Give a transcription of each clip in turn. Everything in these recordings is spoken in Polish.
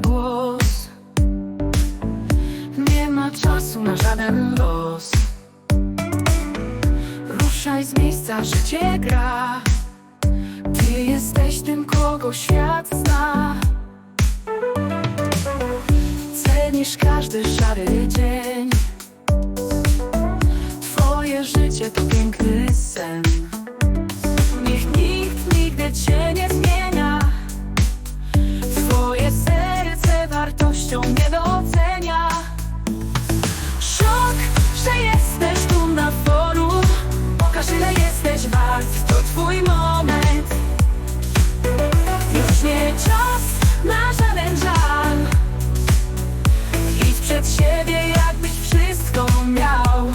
głos. Nie ma czasu na żaden los. Ruszaj z miejsca, życie gra. Ty jesteś tym, kogo świat zna. Cenisz każdy szary dzień. Twoje życie to piękny sen nie docenia Szok, że jesteś tu na forum. Pokaż ile jesteś wart, to twój moment. Już nie czas na żaden żal. Idź przed siebie jakbyś wszystko miał.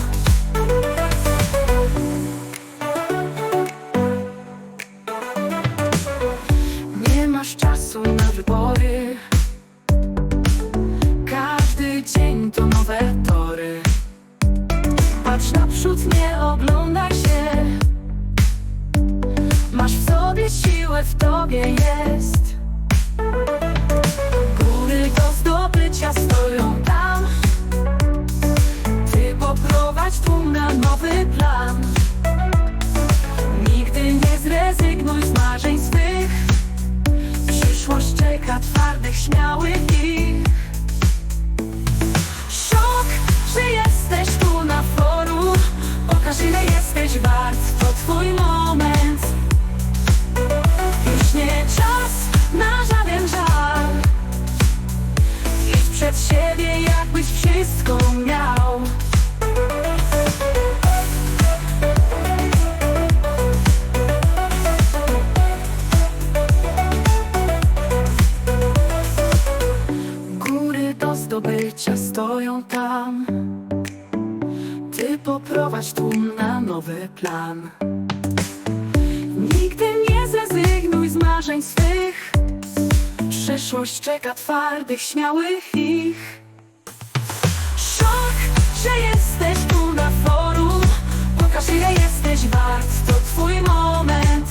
Nie masz czasu na wybory Nie oglądaj się. Masz w sobie siłę, w tobie jest. Góry do zdobycia stoją tam. Ty poprowadź tłum na nowy plan wszystko miał. Góry do zdobycia stoją tam. Ty poprowadź tłum na nowy plan. Nigdy nie zrezygnuj z marzeń swych. Przyszłość czeka twardych, śmiałych ich że jesteś tu na forum. Pokaż ile jesteś wart, to twój moment.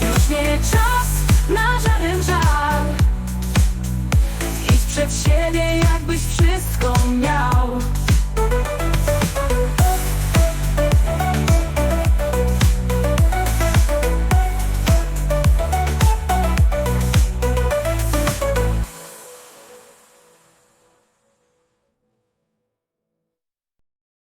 Już nie czas na żaden żal. Idź przed siebie jakbyś wszystko miał.